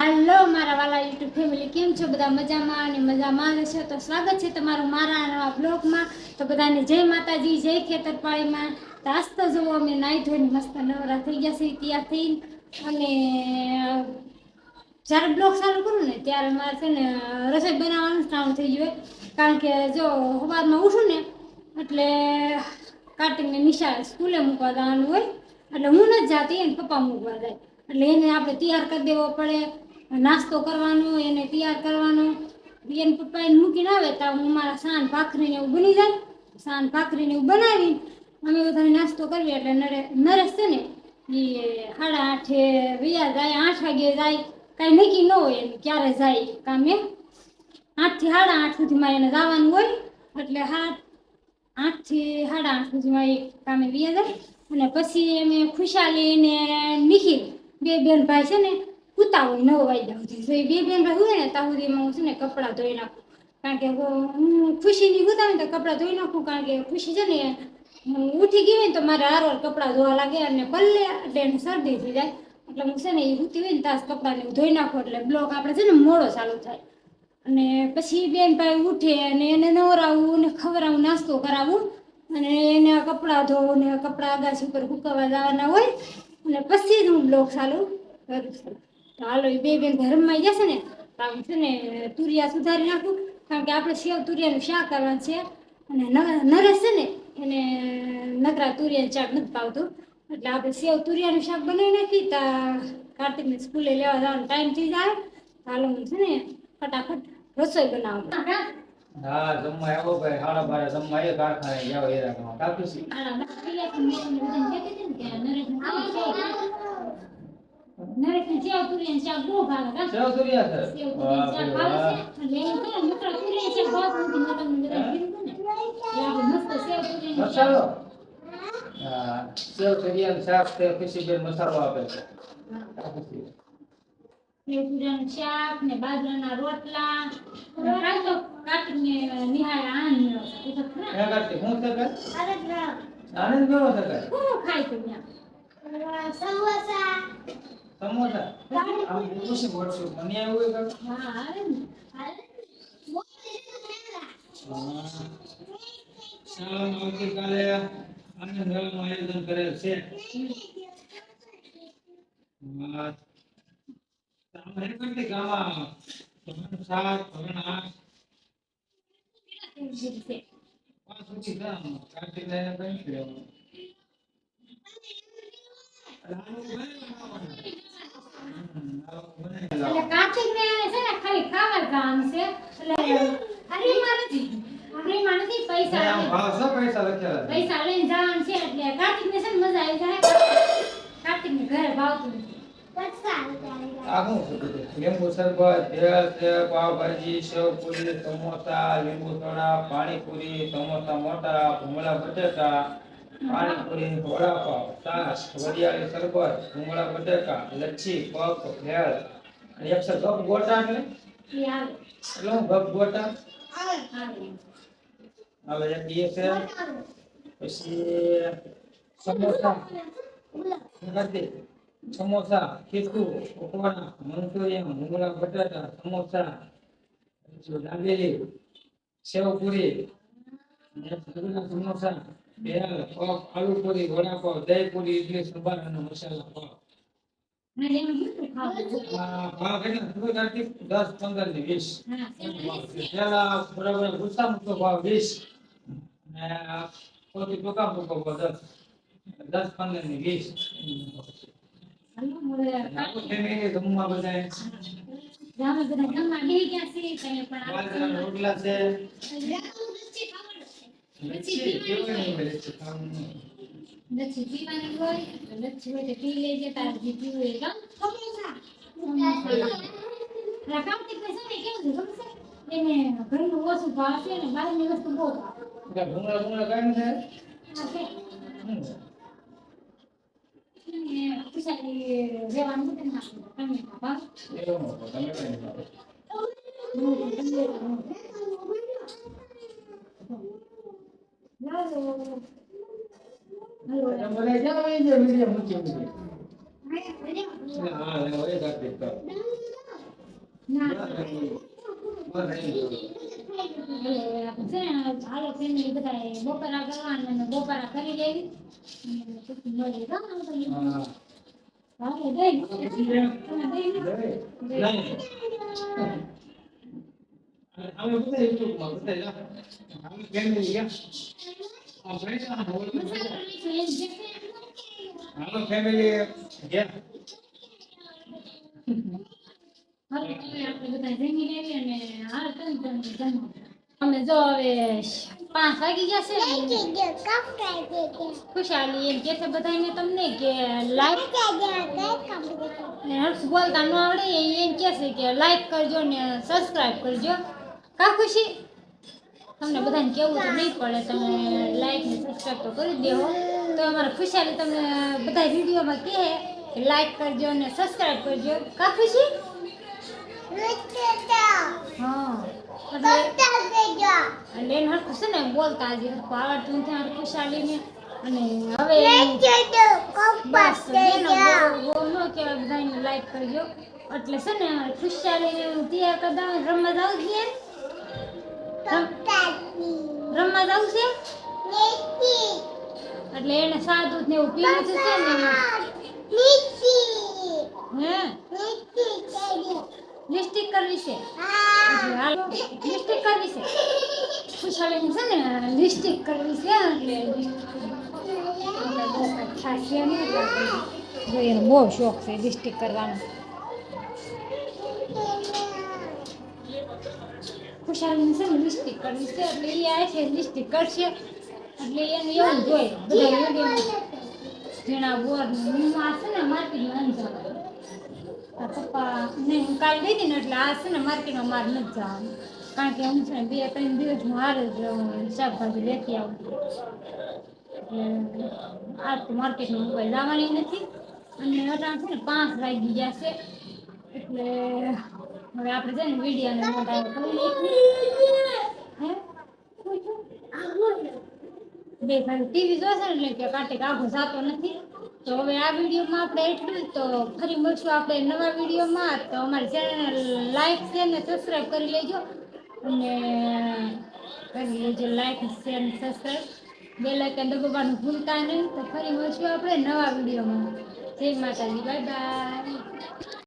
હાલો મારા વાલા YouTube family કેમ છો? બધા મજામાં અને મજામાં છો? તો સ્વાગત છે તમારું મારા નવા બ્લોગમાં. તો બધાને જય માતાજી જય ખેતરપાળીમાં. તો આજ તો જુઓ અમે નાઈ ધોઈને મસ્ત નવરા થઈ ગયા છે તૈયાર થઈને. અને જ્યારે બ્લોગ ચાલુ કરું ને ત્યારે મારે છે ને રસોઈ બનાવવાનું સ્ટાર્ટ થઈ ગયું કારણ કે જો સવારમાં ઉઠું ને એટલે કાર્તિકને નિશાળે સ્કૂલે મૂકવા જવાનું હોય. એટલે હું નથી જાતી, એને પપ્પા મૂકવા જાય. એટલે એને આપણે તૈયાર કરી દેવો પડે. નાસ્તો કરવાનો, એને તૈયાર કરવાનો. એને પપ્પા એને મૂકીને આવે તો હું મારા સાન ભાખરીને એવું બની જાય. સાન ભાખરીને એવું બનાવી અમે બધાને નાસ્તો કરીએ. એટલે નરે, નરેશ છે ને, એ સાડા આઠે વૈયા જાય, આઠ વાગે જાય. કાંઈ નક્કી ન હોય એને ક્યારે જાય કામે આઠથી સાડા આઠ સુધીમાં એને જવાનું હોય. એટલે આઠથી સાડા આઠ સુધીમાં એ કામે વ્યા જાય અને પછી અમે ખુશાલી ને નિખિલ, બે બેન ભાઈ છે ને કૂતા હોય નવ વાગ્યા સુધી. તો એ બે બેન ભાઈ હોય ને, ત્યાં સુધીમાં હું છે ને કપડાં ધોઈ નાખું. કારણ કે હું ખુશીની કૂતા ને, તો કપડાં ધોઈ નાખું. કારણ કે ખુશી છે ને, હું ઉઠી ગઈ હોય ને, તો મારે હારવાર કપડાં ધોવા લાગે અને પલ્લે એટલે એને શરદી થઈ જાય. એટલે હું છે ને, એ ઉઠી હોય ને તાસ કપડાં ધોઈ નાખું. એટલે બ્લોક આપણે છે ને, મોડો ચાલુ થાય. અને પછી બેન ભાઈ ઉઠે અને એને નવરાવું ને ખવડાવું, નાસ્તો કરાવું. અને એને કપડાં ધોવું ને કપડાં અગાસી ઉપર સુકવવા જવાના હોય. અને પછી જ હું બ્લોક ચાલુ કરું છું. તો હાલો એ બે બેન ધર્મમાં જશે ને આમ છે ને તુરિયા સુધારી નાખું. કારણ કે આપણે સેવ તુરિયાનું શાક કરવાનું છે. અને નરસ છે ને, એને નકરા તુરિયાનું શાક નથી પાવતું એટલે આપણે સેવ તુરિયાનું શાક બનાવી નાખી, તો કાર્તિકને સ્કૂલે લેવા જવાનો ટાઈમ થઈ જાય. હાલો હું છે ને ફટાફટ રસોઈ બનાવવા હા જમવા આવો ભાઈ. હાડા બારે જમવા આવ્યો કારખાને જાવ એ રાખવા કાપી છે સેવ શાક બહુ ભાવે. સેવ તુરિયા છે? સેવ તુરિયાનું ભાવે છે. એટલે એમ કહે ને, નકરા તુરિયાનું શાક ભાવતું નથી. મેં તમને બધાને કીધું ને. એટલે મસ્ત સેવ તુરિયાનું મસાલો? સેવ તુરિયાનું શાક છે ખુશી બેન મસાલો આપે છે. કાપી શાક ને બાજરાના રોટલા. અને કાલ તો કાર્તિકને નિહાળે છે. એ તો ખરા. હું? આનંદ તું? સમોસા. આમ બોલશું મને આવ્યું હા. આવતીકાલે આનંદ મેળાનું આયોજન કરેલ છે. કાર્તિક બધું છે. ને ખાલી ખાવા કામ છે. એટલે નથી. પૈસા પૈસા લઈને જવાનું છે એટલે કાર્તિકને છે ને મજા આવી જાય કાર્તિકને ઘરે ભાવતું લીંબુ શરબત ભેળ છે પાવભાજી સેવપુરી સમોસા લીંબુ સોડા પાણીપુરી સમોસા મોટા ભૂંગળા બટેકા પાણીપુરી વડાપાવ છાશ વરિયાળી શરબત ભૂંગળા બટેકા લચ્છી પગ ભેળ. અને એક છે ગપ ગોટા એટલે એટલે હું ગપ ગોટા? હવે એક એ છે. પછી સમોસા. નથી. સમોસા ખીચું પકોડા મંચુરિયન ભૂંગળા બટાટા સમોસા દાબેલી સેવપુરી સમોસા ભેળ પફ આલુપુરી વડાપાવ દહીપુરી ઇડલી સંભાર અને મસાલા પાવ? દસ પંદર ને વીસ. પેલા બરાબર ગુસ્સા મૂકો ભાવ વીસ ને સૌથી ટૂંકા મૂકો દસ. દસ પંદર ને વીસ. ભૂંગળા ભૂંગળા કાંઈ નથી? આ છે હમ. એને હાલો ફેમિલી બધા બપોરા કરવાના અને બપોરા કરી લેવી. અને હાલો બધા ફેમિલી આપણે પાંચ વાગી ગયા છે ને ખુશાલી એમ કે છે બધાને તમને કે લાઈક ને હર્ષ બોલતા ન આવડે એ એમ કે છે કે લાઈક કરજો ને સબસ્ક્રાઇબ કરજો કા ખુશી તમને બધાને કેવું તો નહીં પડે તમે લાઈક ને સબસ્ક્રાઇબ તો કરી દેવો તો અમારા ખુશાલી તમને બધા વિડીયોમાં કહે કે લાઈક કરજો ને સબસ્ક્રાઇબ કરજો કા ખુશી હા એટલે એટલે એને હરખું છે ને બોલતા હજી હરખું આવડતું નથી અમારી ખુશાલીને અને હવે બસ ન કહેવાય બધાને લાઈક કરજો. એટલે છે ને ખુશાલી તૈયાર કરતા રમવા જાવ છે? રમવા જાવ છે? એટલે એને સાદું ને એવું પીવું છે ને હે? લિપસ્ટિક કરવી છે? લિસ્ટિક કરવી છે? ખુશાલીને છે ને લિપસ્ટિક કરવી છે એટલે એને બહુ શોખ છે લિપસ્ટિક કરવાનો ખુશાલીને છે ને લિપસ્ટિક કરવી છે એટલે એ આવે છે લિપસ્ટિક કરશે એટલે એને એવું જોઈએ બધા વીડિયો ઝીણા બોર હું આ છે ને માર્કેટમાં નથી જવાનું આ પપ્પા નહીં હું કાલ ગઈ હતી ને એટલે આ છે ને માર્કેટમાં મારે નથી જવાનું કારણ કે હું છે બે, ત્રણ દિવસમાં હારે જ શાકભાજી લેતી આવું આજ તો માર્કેટમાં કોઈ લાવવાની નથી. અને અટાણ છે ને પાંચ વાગી ગયા છે. એટલે હવે આપણે છે ને વિડીયોને મોટા? બે ભાઈ ટીવી જોશે ને કે કાંટે આખો જાતો નથી. તો હવે આ વિડીયોમાં આપણે એટલું તો ફરી મળશું આપણે નવા વિડીયોમાં. તો અમારી ચેનલ લાઈક છે ને સબસ્ક્રાઈબ કરી લેજો. અને કરી લેજો લાઈક શેર ને સબસ્ક્રાઈબ બે લાઈકન દબાવવાનું ભૂલતા નહીં. તો ફરી મળશું આપણે નવા વિડીયોમાં. જય માતાજી બાય બાય